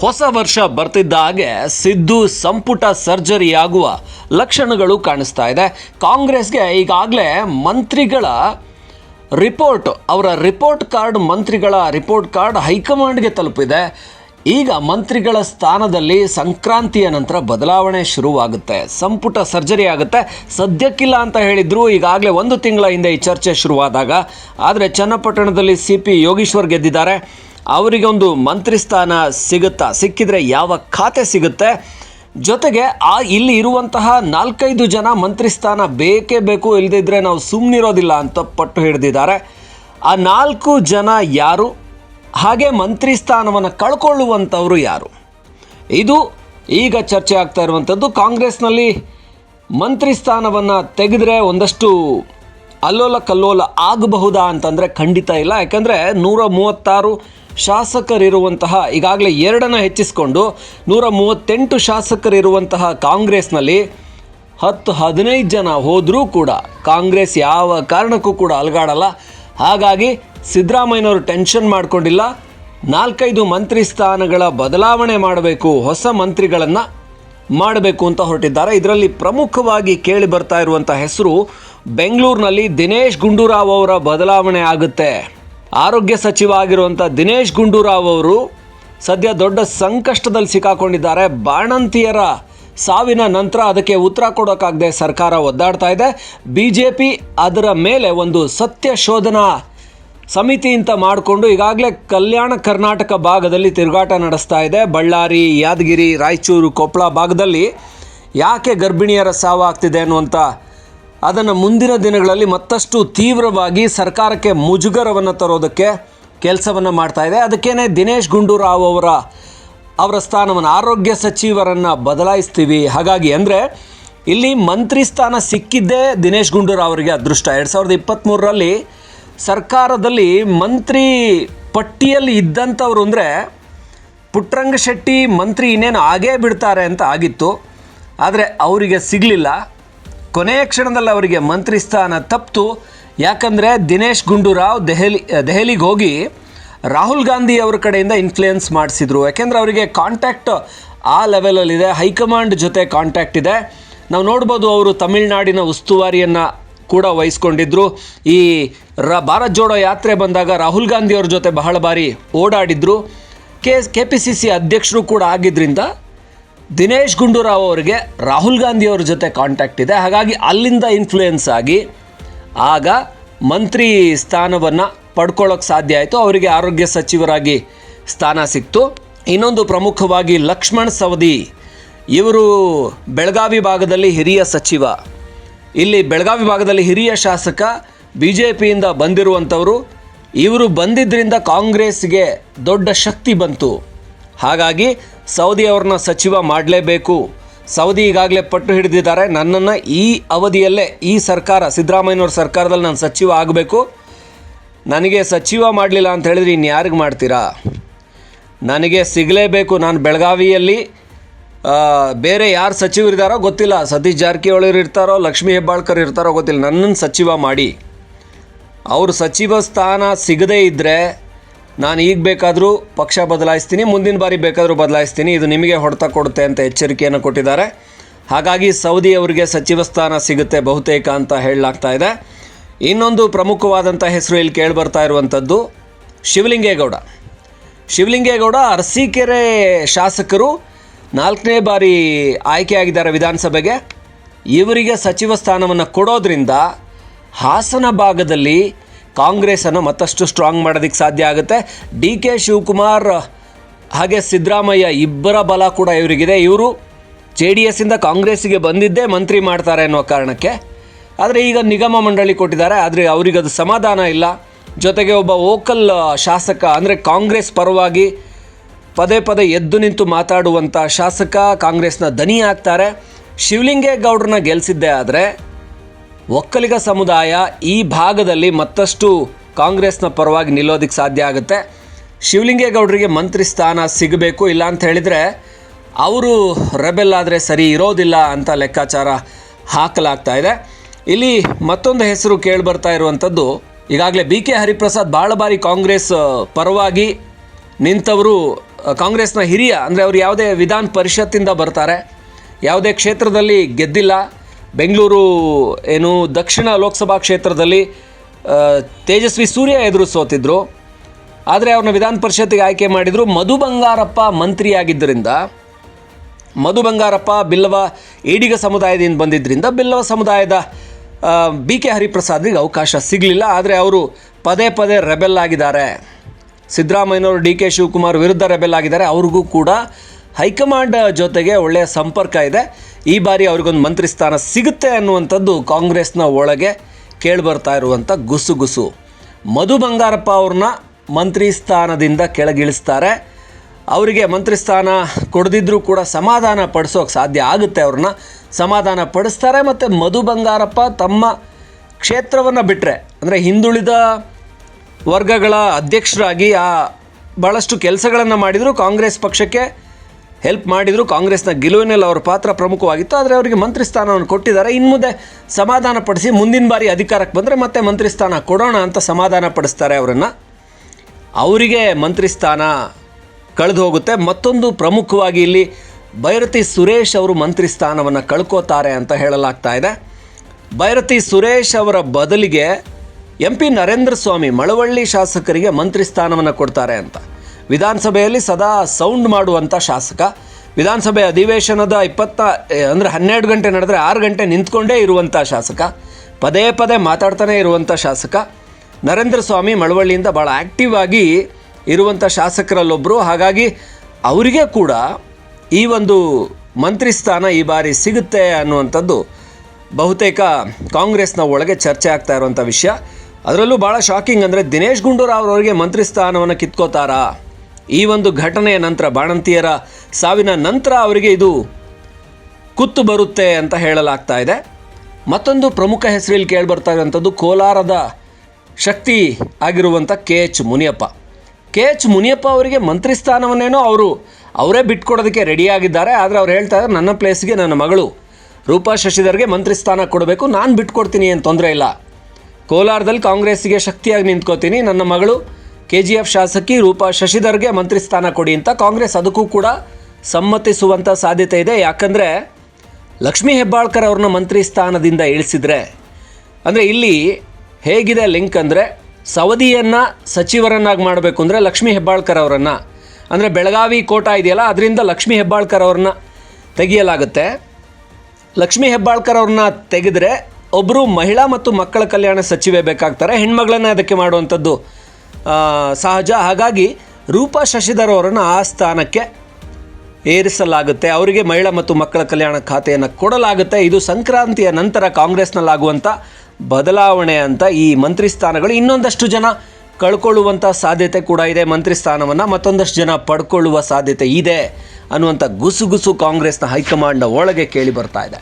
ಹೊಸ ವರ್ಷ ಬರ್ತಿದ್ದ ಹಾಗೆ ಸಿದ್ದು ಸಂಪುಟ ಸರ್ಜರಿ ಆಗುವ ಲಕ್ಷಣಗಳು ಕಾಣಿಸ್ತಾ ಇದೆ. ಕಾಂಗ್ರೆಸ್ಗೆ ಈಗಾಗಲೇ ಮಂತ್ರಿಗಳ ರಿಪೋರ್ಟ್, ಅವರ ರಿಪೋರ್ಟ್ ಕಾರ್ಡ್, ಮಂತ್ರಿಗಳ ರಿಪೋರ್ಟ್ ಕಾರ್ಡ್ ಹೈಕಮಾಂಡ್ಗೆ ತಲುಪಿದೆ. ಈಗ ಮಂತ್ರಿಗಳ ಸ್ಥಾನದಲ್ಲಿ ಸಂಕ್ರಾಂತಿಯ ನಂತರ ಬದಲಾವಣೆ ಶುರುವಾಗುತ್ತೆ. ಸಂಪುಟ ಸರ್ಜರಿ ಆಗುತ್ತೆ. ಸದ್ಯಕ್ಕಿಲ್ಲ ಅಂತ ಹೇಳಿದ್ರು. ಈಗಾಗಲೇ ಒಂದು ತಿಂಗಳ ಹಿಂದೆ ಈ ಚರ್ಚೆ ಶುರುವಾದಾಗ. ಆದರೆ ಚನ್ನಪಟ್ಟಣದಲ್ಲಿ ಸಿ ಪಿ ಯೋಗೀಶ್ವರ್ ಗೆದ್ದಿದ್ದಾರೆ. ಅವರಿಗೆ ಒಂದು ಮಂತ್ರಿ ಸ್ಥಾನ ಸಿಗುತ್ತಾ? ಸಿಕ್ಕಿದ್ರೆ ಯಾವ ಖಾತೆ ಸಿಗುತ್ತೆ? ಜೊತೆಗೆ ಆ ಇಲ್ಲಿ ಇರುವಂತಹ ನಾಲ್ಕೈದು ಜನ ಮಂತ್ರಿ ಸ್ಥಾನ ಬೇಕೇ ಬೇಕು ಇಲ್ಲದಿದ್ದರೆ ನಾವು ಸುಮ್ಮನಿರೋದಿಲ್ಲ ಅಂತ ಪಟ್ಟು ಹಿಡಿದಿದ್ದಾರೆ. ಆ ನಾಲ್ಕು ಜನ ಯಾರು? ಹಾಗೆ ಮಂತ್ರಿ ಸ್ಥಾನವನ್ನು ಕಳ್ಕೊಳ್ಳುವಂಥವರು ಯಾರು? ಇದು ಈಗ ಚರ್ಚೆ ಆಗ್ತಾ ಇರುವಂಥದ್ದು ಕಾಂಗ್ರೆಸ್ನಲ್ಲಿ ಮಂತ್ರಿ ಸ್ಥಾನವನ್ನು ತೆಗೆದ್ರೆ ಒಂದಷ್ಟು ಅಲ್ಲೋಲ ಕಲ್ಲೋಲ ಆಗಬಹುದಾ ಅಂತಂದರೆ ಖಂಡಿತ ಇಲ್ಲ. ಯಾಕಂದರೆ ನೂರ ಮೂವತ್ತಾರು ಶಾಸಕರಿರುವಂತಹ ಈಗಾಗಲೇ ಎರಡನ್ನು ಹೆಚ್ಚಿಸಿಕೊಂಡು ನೂರ ಮೂವತ್ತೆಂಟು ಶಾಸಕರಿರುವಂತಹ ಕಾಂಗ್ರೆಸ್ನಲ್ಲಿ ಹತ್ತು ಹದಿನೈದು ಜನ ಹೋದರೂ ಕೂಡ ಕಾಂಗ್ರೆಸ್ ಯಾವ ಕಾರಣಕ್ಕೂ ಕೂಡ ಅಲ್ಗಾಡಲ್ಲ. ಹಾಗಾಗಿ ಸಿದ್ದರಾಮಯ್ಯನವರು ಟೆನ್ಷನ್ ಮಾಡಿಕೊಂಡಿಲ್ಲ. ನಾಲ್ಕೈದು ಮಂತ್ರಿ ಸ್ಥಾನಗಳ ಬದಲಾವಣೆ ಮಾಡಬೇಕು, ಹೊಸ ಮಂತ್ರಿಗಳನ್ನು ಮಾಡಬೇಕು ಅಂತ ಹೊರಟಿದ್ದಾರೆ. ಇದರಲ್ಲಿ ಪ್ರಮುಖವಾಗಿ ಕೇಳಿ ಬರ್ತಾ ಇರುವಂಥ ಹೆಸರು ಬೆಂಗಳೂರಿನಲ್ಲಿ ದಿನೇಶ್ ಗುಂಡೂರಾವ್ ಅವರ ಬದಲಾವಣೆ ಆಗುತ್ತೆ. ಆರೋಗ್ಯ ಸಚಿವ ಆಗಿರುವಂಥ ದಿನೇಶ್ ಗುಂಡೂರಾವ್ ಅವರು ಸದ್ಯ ದೊಡ್ಡ ಸಂಕಷ್ಟದಲ್ಲಿ ಸಿಕ್ಕಾಕೊಂಡಿದ್ದಾರೆ. ಬಾಣಂತಿಯರ ಸಾವಿನ ನಂತರ ಅದಕ್ಕೆ ಉತ್ತರ ಕೊಡೋಕ್ಕಾಗದೆ ಸರ್ಕಾರ ಒದ್ದಾಡ್ತಾ ಇದೆ. ಬಿ ಜೆ ಪಿ ಅದರ ಮೇಲೆ ಒಂದು ಸತ್ಯ ಶೋಧನಾ ಸಮಿತಿ ಅಂತ ಮಾಡಿಕೊಂಡು ಈಗಾಗಲೇ ಕಲ್ಯಾಣ ಕರ್ನಾಟಕ ಭಾಗದಲ್ಲಿ ತಿರುಗಾಟ ನಡೆಸ್ತಾ ಇದೆ. ಬಳ್ಳಾರಿ, ಯಾದಗಿರಿ, ರಾಯಚೂರು, ಕೊಪ್ಪಳ ಭಾಗದಲ್ಲಿ ಯಾಕೆ ಗರ್ಭಿಣಿಯರ ಸಾವಾಗ್ತಿದೆ ಅನ್ನುವಂಥ ಅದನ್ನು ಮುಂದಿನ ದಿನಗಳಲ್ಲಿ ಮತ್ತಷ್ಟು ತೀವ್ರವಾಗಿ ಸರ್ಕಾರಕ್ಕೆ ಮುಜುಗರವನ್ನು ತರೋದಕ್ಕೆ ಕೆಲಸವನ್ನು ಮಾಡ್ತಾ ಇದೆ. ಅದಕ್ಕೇನೆ ದಿನೇಶ್ ಗುಂಡೂರಾವ್ ಅವರ ಅವರ ಸ್ಥಾನವನ್ನು ಆರೋಗ್ಯ ಸಚಿವರನ್ನು ಬದಲಾಯಿಸ್ತೀವಿ. ಹಾಗಾಗಿ ಅಂದರೆ ಇಲ್ಲಿ ಮಂತ್ರಿ ಸ್ಥಾನ ಸಿಕ್ಕಿದ್ದೇ ದಿನೇಶ್ ಗುಂಡೂರಾವ್ ಅವರಿಗೆ ಅದೃಷ್ಟ. ಎರಡು ಸಾವಿರದ ಇಪ್ಪತ್ತ್ಮೂರರಲ್ಲಿ ಸರ್ಕಾರದಲ್ಲಿ ಮಂತ್ರಿ ಪಟ್ಟಿಯಲ್ಲಿ ಇದ್ದಂಥವ್ರು ಅಂದರೆ ಪುಟ್ಟರಂಗಶೆಟ್ಟಿ ಮಂತ್ರಿ ಇನ್ನೇನು ಆಗೇ ಬಿಡ್ತಾರೆ ಅಂತ ಆಗಿತ್ತು. ಆದರೆ ಅವರಿಗೆ ಸಿಗಲಿಲ್ಲ. ಕೊನೆಯ ಕ್ಷಣದಲ್ಲಿ ಅವರಿಗೆ ಮಂತ್ರಿ ಸ್ಥಾನ ತಪ್ಪಿತು ಯಾಕಂದರೆ ದಿನೇಶ್ ಗುಂಡೂರಾವ್ ದೆಹಲಿ ದೆಹಲಿಗೆ ಹೋಗಿ ರಾಹುಲ್ ಗಾಂಧಿ ಅವರ ಕಡೆಯಿಂದ ಇನ್ಫ್ಲೂಯೆನ್ಸ್ ಮಾಡಿಸಿದ್ರು. ಯಾಕೆಂದರೆ ಅವರಿಗೆ ಕಾಂಟ್ಯಾಕ್ಟ್ ಆ ಲೆವೆಲಲ್ಲಿದೆ ಹೈಕಮಾಂಡ್ ಜೊತೆ ಕಾಂಟ್ಯಾಕ್ಟ್ ಇದೆ. ನಾವು ನೋಡ್ಬೋದು ಅವರು ತಮಿಳುನಾಡಿನ ಉಸ್ತುವಾರಿಯನ್ನು ಕೂಡ ವಹಿಸ್ಕೊಂಡಿದ್ರು. ಈ ರ, ಭಾರತ್ ಜೋಡೋ ಯಾತ್ರೆ ಬಂದಾಗ ರಾಹುಲ್ ಗಾಂಧಿ ಅವ್ರ ಜೊತೆ ಬಹಳ ಬಾರಿ ಓಡಾಡಿದ್ರು. K K P C C ಅಧ್ಯಕ್ಷರು ಕೂಡ ಆಗಿದ್ದರಿಂದ ದಿನೇಶ್ ಗುಂಡೂರಾವ್ ಅವರಿಗೆ ರಾಹುಲ್ ಗಾಂಧಿ ಅವ್ರ ಜೊತೆ ಕಾಂಟ್ಯಾಕ್ಟ್ ಇದೆ. ಹಾಗಾಗಿ ಅಲ್ಲಿಂದ ಇನ್ಫ್ಲೂಯೆನ್ಸ್ ಆಗಿ ಆಗ ಮಂತ್ರಿ ಸ್ಥಾನವನ್ನು ಪಡ್ಕೊಳ್ಳೋಕೆ ಸಾಧ್ಯ ಆಯಿತು. ಅವರಿಗೆ ಆರೋಗ್ಯ ಸಚಿವರಾಗಿ ಸ್ಥಾನ ಸಿಕ್ತು. ಇನ್ನೊಂದು ಪ್ರಮುಖವಾಗಿ ಲಕ್ಷ್ಮಣ್ ಸವದಿ, ಇವರು ಬೆಳಗಾವಿ ಭಾಗದಲ್ಲಿ ಹಿರಿಯ ಸಚಿವ. ಇಲ್ಲಿ ಬೆಳಗಾವಿ ಭಾಗದಲ್ಲಿ ಹಿರಿಯ ಶಾಸಕ ಬಿ ಜೆ ಪಿಯಿಂದ ಬಂದಿರುವಂಥವರು. ಇವರು ಬಂದಿದ್ದರಿಂದ ಕಾಂಗ್ರೆಸ್ಗೆ ದೊಡ್ಡ ಶಕ್ತಿ ಬಂತು. ಹಾಗಾಗಿ ಸೌದಿ ಅವ್ರನ್ನ ಸಚಿವ ಮಾಡಲೇಬೇಕು. ಸೌದಿ ಈಗಾಗಲೇ ಪಟ್ಟು ಹಿಡಿದಿದ್ದಾರೆ. ನನ್ನನ್ನು ಈ ಅವಧಿಯಲ್ಲೇ ಈ ಸರ್ಕಾರ, ಸಿದ್ದರಾಮಯ್ಯನವ್ರ ಸರ್ಕಾರದಲ್ಲಿ ನಾನು ಸಚಿವ ಆಗಬೇಕು. ನನಗೆ ಸಚಿವ ಮಾಡಲಿಲ್ಲ ಅಂತ ಹೇಳಿದ್ರೆ ಇನ್ನು ಯಾರಿಗೆ ಮಾಡ್ತೀರಾ? ನನಗೆ ಸಿಗಲೇಬೇಕು ನಾನು ಬೆಳಗಾವಿಯಲ್ಲಿ. ಬೇರೆ ಯಾರು ಸಚಿವರಿದ್ದಾರೋ ಗೊತ್ತಿಲ್ಲ. ಸತೀಶ್ ಜಾರಕಿಹೊಳಿ ಇರ್ತಾರೋ, ಲಕ್ಷ್ಮೀ ಹೆಬ್ಬಾಳ್ಕರ್ ಇರ್ತಾರೋ ಗೊತ್ತಿಲ್ಲ. ನನ್ನನ್ನು ಸಚಿವ ಮಾಡಿ. ಅವರು ಸಚಿವ ಸ್ಥಾನ ಸಿಗದೇ ಇದ್ದರೆ ನಾನು ಈಗ ಬೇಕಾದರೂ ಪಕ್ಷ ಬದಲಾಯಿಸ್ತೀನಿ, ಮುಂದಿನ ಬಾರಿ ಬೇಕಾದರೂ ಬದಲಾಯಿಸ್ತೀನಿ, ಇದು ನಿಮಗೆ ಹೊಡೆತ ಕೊಡುತ್ತೆ ಅಂತ ಎಚ್ಚರಿಕೆಯನ್ನು ಕೊಟ್ಟಿದ್ದಾರೆ. ಹಾಗಾಗಿ ಸೌದಿ ಅವರಿಗೆ ಸಚಿವ ಸ್ಥಾನ ಸಿಗುತ್ತೆ ಬಹುತೇಕ ಅಂತ ಹೇಳಲಾಗ್ತಾ ಇದೆ. ಇನ್ನೊಂದು ಪ್ರಮುಖವಾದಂಥ ಹೆಸರು ಇಲ್ಲಿ ಕೇಳಿಬರ್ತಾ ಇರುವಂಥದ್ದು ಶಿವಲಿಂಗೇಗೌಡ. ಶಿವಲಿಂಗೇಗೌಡ ಅರಸೀಕೆರೆ ಶಾಸಕರು ನಾಲ್ಕನೇ ಬಾರಿ ಆಯ್ಕೆಯಾಗಿದ್ದಾರೆ ವಿಧಾನಸಭೆಗೆ. ಇವರಿಗೆ ಸಚಿವ ಸ್ಥಾನವನ್ನು ಕೊಡೋದ್ರಿಂದ ಹಾಸನ ಭಾಗದಲ್ಲಿ ಕಾಂಗ್ರೆಸ್ಸನ್ನು ಮತ್ತಷ್ಟು ಸ್ಟ್ರಾಂಗ್ ಮಾಡೋದಕ್ಕೆ ಸಾಧ್ಯ ಆಗುತ್ತೆ. ಡಿ ಕೆ ಶಿವಕುಮಾರ್, ಹಾಗೆ ಸಿದ್ದರಾಮಯ್ಯ ಇಬ್ಬರ ಬಲ ಕೂಡ ಇವರಿಗಿದೆ. ಇವರು ಜೆ ಡಿ ಎಸ್ಸಿಂದ ಕಾಂಗ್ರೆಸ್ಸಿಗೆ ಬಂದಿದ್ದೇ ಮಂತ್ರಿ ಮಾಡ್ತಾರೆ ಅನ್ನೋ ಕಾರಣಕ್ಕೆ. ಆದರೆ ಈಗ ನಿಗಮ ಮಂಡಳಿ ಕೊಟ್ಟಿದ್ದಾರೆ. ಆದರೆ ಅವರಿಗದು ಸಮಾಧಾನ ಇಲ್ಲ. ಜೊತೆಗೆ ಒಬ್ಬ ವೋಕಲ್ ಶಾಸಕ, ಅಂದರೆ ಕಾಂಗ್ರೆಸ್ ಪರವಾಗಿ ಪದೇ ಪದೇ ಎದ್ದು ನಿಂತು ಮಾತಾಡುವಂಥ ಶಾಸಕ ಕಾಂಗ್ರೆಸ್ನ ದನಿ ಆಗ್ತಾರೆ. ಶಿವಲಿಂಗೇಗೌಡ್ರನ್ನ ಗೆಲ್ಲಿಸಿದ್ದೇ ಆದರೆ ಒಕ್ಕಲಿಗ ಸಮುದಾಯ ಈ ಭಾಗದಲ್ಲಿ ಮತ್ತಷ್ಟು ಕಾಂಗ್ರೆಸ್ನ ಪರವಾಗಿ ನಿಲ್ಲೋದಕ್ಕೆ ಸಾಧ್ಯ ಆಗುತ್ತೆ. ಶಿವಲಿಂಗೇಗೌಡರಿಗೆ ಮಂತ್ರಿ ಸ್ಥಾನ ಸಿಗಬೇಕು, ಇಲ್ಲ ಅಂತ ಹೇಳಿದರೆ ಅವರು ರೆಬೆಲ್ ಆದರೆ ಸರಿ ಇರೋದಿಲ್ಲ ಅಂತ ಲೆಕ್ಕಾಚಾರ ಹಾಕಲಾಗ್ತಾ ಇದೆ. ಇಲ್ಲಿ ಮತ್ತೊಂದು ಹೆಸರು ಕೇಳಿಬರ್ತಾ ಇರುವಂಥದ್ದು, ಈಗಾಗಲೇ ಬಿ ಕೆ ಹರಿಪ್ರಸಾದ್ ಭಾಳ ಬಾರಿ ಕಾಂಗ್ರೆಸ್ ಪರವಾಗಿ ನಿಂತವರು ಕಾಂಗ್ರೆಸ್ನ ಹಿರಿಯ, ಅಂದರೆ ಅವರು ಯಾವುದೇ ವಿಧಾನ ಪರಿಷತ್ತಿಂದ ಬರ್ತಾರೆ, ಯಾವುದೇ ಕ್ಷೇತ್ರದಲ್ಲಿ ಗೆದ್ದಿಲ್ಲ ಬೆಂಗಳೂರು ಏನು ದಕ್ಷಿಣ ಲೋಕಸಭಾ ಕ್ಷೇತ್ರದಲ್ಲಿ ತೇಜಸ್ವಿ ಸೂರ್ಯ ಎದುರು ಸೋತಿದ್ರು ಆದರೆ ಅವ್ರನ್ನ ವಿಧಾನ ಪರಿಷತ್ತಿಗೆ ಆಯ್ಕೆ ಮಾಡಿದರು ಮಧು ಬಂಗಾರಪ್ಪ ಮಂತ್ರಿಯಾಗಿದ್ದರಿಂದ. ಮಧು ಬಂಗಾರಪ್ಪ ಬಿಲ್ಲವ ಈಡಿಗ ಸಮುದಾಯದಿಂದ ಬಂದಿದ್ದರಿಂದ ಬಿಲ್ಲವ ಸಮುದಾಯದ ಬಿ ಕೆ ಹರಿಪ್ರಸಾದ್ಗೆ ಅವಕಾಶ ಸಿಗಲಿಲ್ಲ. ಆದರೆ ಅವರು ಪದೇ ಪದೇ ರೆಬೆಲ್ ಆಗಿದ್ದಾರೆ. ಸಿದ್ದರಾಮಯ್ಯನವರು ಡಿ ಕೆ ಶಿವಕುಮಾರ್ ವಿರುದ್ಧ ರೆಬೆಲ್ ಆಗಿದ್ದಾರೆ. ಅವ್ರಿಗೂ ಕೂಡ ಹೈಕಮಾಂಡ್ ಜೊತೆಗೆ ಒಳ್ಳೆಯ ಸಂಪರ್ಕ ಇದೆ. ಈ ಬಾರಿ ಅವ್ರಿಗೊಂದು ಮಂತ್ರಿ ಸ್ಥಾನ ಸಿಗುತ್ತೆ ಅನ್ನುವಂಥದ್ದು ಕಾಂಗ್ರೆಸ್ನ ಒಳಗೆ ಕೇಳಿಬರ್ತಾ ಇರುವಂಥ ಗುಸುಗುಸು. ಮಧು ಬಂಗಾರಪ್ಪ ಅವ್ರನ್ನ ಮಂತ್ರಿ ಸ್ಥಾನದಿಂದ ಕೆಳಗಿಳಿಸ್ತಾರೆ. ಅವರಿಗೆ ಮಂತ್ರಿ ಸ್ಥಾನ ಕೊಡದಿದ್ದರೂ ಕೂಡ ಸಮಾಧಾನ ಪಡಿಸೋಕೆ ಸಾಧ್ಯ ಆಗುತ್ತೆ ಅವ್ರನ್ನ. ಸಮಾಧಾನ ಪಡಿಸ್ತಾರೆ ಮತ್ತು ಮಧು ಬಂಗಾರಪ್ಪ ತಮ್ಮ ಕ್ಷೇತ್ರವನ್ನು ಬಿಟ್ಟರೆ ಅಂದರೆ ಹಿಂದುಳಿದ ವರ್ಗಗಳ ಅಧ್ಯಕ್ಷರಾಗಿ ಆ ಭಾಳಷ್ಟು ಕೆಲಸಗಳನ್ನು ಮಾಡಿದರೂ ಕಾಂಗ್ರೆಸ್ ಪಕ್ಷಕ್ಕೆ ಹೆಲ್ಪ್ ಮಾಡಿದರು. ಕಾಂಗ್ರೆಸ್ನ ಗೆಲುವಿನಲ್ಲಿ ಅವರ ಪಾತ್ರ ಪ್ರಮುಖವಾಗಿತ್ತು. ಆದರೆ ಅವರಿಗೆ ಮಂತ್ರಿ ಸ್ಥಾನವನ್ನು ಕೊಟ್ಟಿದ್ದಾರೆ. ಇನ್ನು ಮುಂದೆ ಸಮಾಧಾನ ಪಡಿಸಿ ಮುಂದಿನ ಬಾರಿ ಅಧಿಕಾರಕ್ಕೆ ಬಂದರೆ ಮತ್ತೆ ಮಂತ್ರಿ ಸ್ಥಾನ ಕೊಡೋಣ ಅಂತ ಸಮಾಧಾನ ಪಡಿಸ್ತಾರೆ ಅವರನ್ನು. ಅವರಿಗೆ ಮಂತ್ರಿ ಸ್ಥಾನ ಕಳೆದು ಹೋಗುತ್ತೆ. ಮತ್ತೊಂದು ಪ್ರಮುಖವಾಗಿ ಇಲ್ಲಿ ಭೈರತಿ ಸುರೇಶ್ ಅವರು ಮಂತ್ರಿ ಸ್ಥಾನವನ್ನು ಕಳ್ಕೋತಾರೆ ಅಂತ ಹೇಳಲಾಗ್ತಾ ಇದೆ. ಭೈರತಿ ಸುರೇಶ್ ಅವರ ಬದಲಿಗೆ ಎಂ ಪಿ ನರೇಂದ್ರ ಸ್ವಾಮಿ ಮಳವಳ್ಳಿ ಶಾಸಕರಿಗೆ ಮಂತ್ರಿ ಸ್ಥಾನವನ್ನು ಕೊಡ್ತಾರೆ ಅಂತ. ವಿಧಾನಸಭೆಯಲ್ಲಿ ಸದಾ ಸೌಂಡ್ ಮಾಡುವಂಥ ಶಾಸಕ. ವಿಧಾನಸಭೆ ಅಧಿವೇಶನದ ಇಪ್ಪತ್ತ ಅಂದರೆ ಹನ್ನೆರಡು ಗಂಟೆ ನಡೆದರೆ ಆರು ಗಂಟೆ ನಿಂತ್ಕೊಂಡೇ ಇರುವಂಥ ಶಾಸಕ. ಪದೇ ಪದೇ ಮಾತಾಡ್ತಾನೆ ಇರುವಂಥ ಶಾಸಕ. ನರೇಂದ್ರ ಸ್ವಾಮಿ ಮಳವಳ್ಳಿಯಿಂದ ಭಾಳ ಆ್ಯಕ್ಟಿವ್ ಆಗಿ ಇರುವಂಥ ಶಾಸಕರಲ್ಲೊಬ್ಬರು ಹಾಗಾಗಿ ಅವರಿಗೆ ಕೂಡ ಈ ಒಂದು ಮಂತ್ರಿ ಸ್ಥಾನ ಈ ಬಾರಿ ಸಿಗುತ್ತೆ ಅನ್ನುವಂಥದ್ದು ಬಹುತೇಕ ಕಾಂಗ್ರೆಸ್ನ ಒಳಗೆ ಚರ್ಚೆ ಆಗ್ತಾ ಇರುವಂಥ ವಿಷಯ. ಅದರಲ್ಲೂ ಭಾಳ ಶಾಕಿಂಗ್ ಅಂದರೆ ದಿನೇಶ್ ಗುಂಡೂರಾವ್ ಅವರಿಗೆ ಮಂತ್ರಿ ಸ್ಥಾನವನ್ನು ಕಿತ್ಕೋತಾರಾ? ಈ ಒಂದು ಘಟನೆಯ ನಂತರ ಬಾಣಂತಿಯರ ಸಾವಿನ ನಂತರ ಅವರಿಗೆ ಇದು ಕುತ್ತು ಬರುತ್ತೆ ಅಂತ ಹೇಳಲಾಗ್ತಾ ಇದೆ. ಮತ್ತೊಂದು ಪ್ರಮುಖ ಹೆಸರಲ್ಲಿ ಕೇಳಿಬರ್ತಾ ಇರುವಂಥದ್ದು ಕೋಲಾರದ ಶಕ್ತಿ ಆಗಿರುವಂಥ K H Muniyappa. K H Muniyappa ಅವರಿಗೆ ಮಂತ್ರಿ ಸ್ಥಾನವನ್ನೇನೋ ಅವರು ಅವರೇ ಬಿಟ್ಕೊಡೋದಕ್ಕೆ ರೆಡಿಯಾಗಿದ್ದಾರೆ ಆದರೆ ಅವ್ರು ಹೇಳ್ತಾ ಇದ್ದಾರೆ, ನನ್ನ ಪ್ಲೇಸ್ಗೆ ನನ್ನ ಮಗಳು ರೂಪಾ ಶಶಿಧರ್ಗೆ ಮಂತ್ರಿ ಸ್ಥಾನ ಕೊಡಬೇಕು. ನಾನು ಬಿಟ್ಕೊಡ್ತೀನಿ ಏನು ತೊಂದರೆ ಇಲ್ಲ. ಕೋಲಾರದಲ್ಲಿ ಕಾಂಗ್ರೆಸ್ಸಿಗೆ ಶಕ್ತಿಯಾಗಿ ನಿಂತ್ಕೋತೀನಿ. ನನ್ನ ಮಗಳು ಕೆ ಜಿ ಎಫ್ ಶಾಸಕಿ ರೂಪಾ ಶಶಿಧರ್ಗೆ ಮಂತ್ರಿ ಸ್ಥಾನ ಕೊಡಿ ಅಂತ ಕಾಂಗ್ರೆಸ್ ಅದಕ್ಕೂ ಕೂಡ ಸಮ್ಮತಿಸುವಂಥ ಸಾಧ್ಯತೆ ಇದೆ. ಯಾಕಂದರೆ ಲಕ್ಷ್ಮೀ ಹೆಬ್ಬಾಳ್ಕರ್ ಅವ್ರನ್ನ ಮಂತ್ರಿ ಸ್ಥಾನದಿಂದ ಇಳಿಸಿದರೆ, ಅಂದರೆ ಇಲ್ಲಿ ಹೇಗಿದೆ ಲಿಂಕ್ ಅಂದರೆ ಸವದಿಯನ್ನು ಸಚಿವರನ್ನಾಗಿ ಮಾಡಬೇಕು ಅಂದರೆ ಲಕ್ಷ್ಮೀ ಹೆಬ್ಬಾಳ್ಕರ್ ಅವರನ್ನು. ಅಂದರೆ ಬೆಳಗಾವಿ ಕೋಟ ಇದೆಯಲ್ಲ, ಅದರಿಂದ ಲಕ್ಷ್ಮೀ ಹೆಬ್ಬಾಳ್ಕರ್ ಅವ್ರನ್ನ ತೆಗೆಯಲಾಗುತ್ತೆ. ಲಕ್ಷ್ಮೀ ಹೆಬ್ಬಾಳ್ಕರ್ ಅವ್ರನ್ನ ತೆಗೆದ್ರೆ ಒಬ್ಬರು ಮಹಿಳಾ ಮತ್ತು ಮಕ್ಕಳ ಕಲ್ಯಾಣ ಸಚಿವೆ ಬೇಕಾಗ್ತಾರೆ. ಹೆಣ್ಮಗಳನ್ನ ಅದಕ್ಕೆ ಮಾಡುವಂಥದ್ದು ಸಹಜ. ಹಾಗಾಗಿ ರೂಪಾ ಶಶಿಧರ್ ಅವರನ್ನು ಆ ಸ್ಥಾನಕ್ಕೆ ಏರಿಸಲಾಗುತ್ತೆ. ಅವರಿಗೆ ಮಹಿಳಾ ಮತ್ತು ಮಕ್ಕಳ ಕಲ್ಯಾಣ ಖಾತೆಯನ್ನು ಕೊಡಲಾಗುತ್ತೆ. ಇದು ಸಂಕ್ರಾಂತಿಯ ನಂತರ ಕಾಂಗ್ರೆಸ್ನಲ್ಲಾಗುವಂಥ ಬದಲಾವಣೆ ಅಂತ ಈ ಮಂತ್ರಿ ಸ್ಥಾನಗಳು ಇನ್ನೊಂದಷ್ಟು ಜನ ಕಳ್ಕೊಳ್ಳುವಂಥ ಸಾಧ್ಯತೆ ಕೂಡ ಇದೆ. ಮಂತ್ರಿ ಸ್ಥಾನವನ್ನು ಮತ್ತೊಂದಷ್ಟು ಜನ ಪಡ್ಕೊಳ್ಳುವ ಸಾಧ್ಯತೆ ಇದೆ ಅನ್ನುವಂಥ ಗುಸುಗುಸು ಕಾಂಗ್ರೆಸ್ನ ಹೈಕಮಾಂಡ್ನ ಒಳಗೆ ಕೇಳಿ ಬರ್ತಾ ಇದೆ.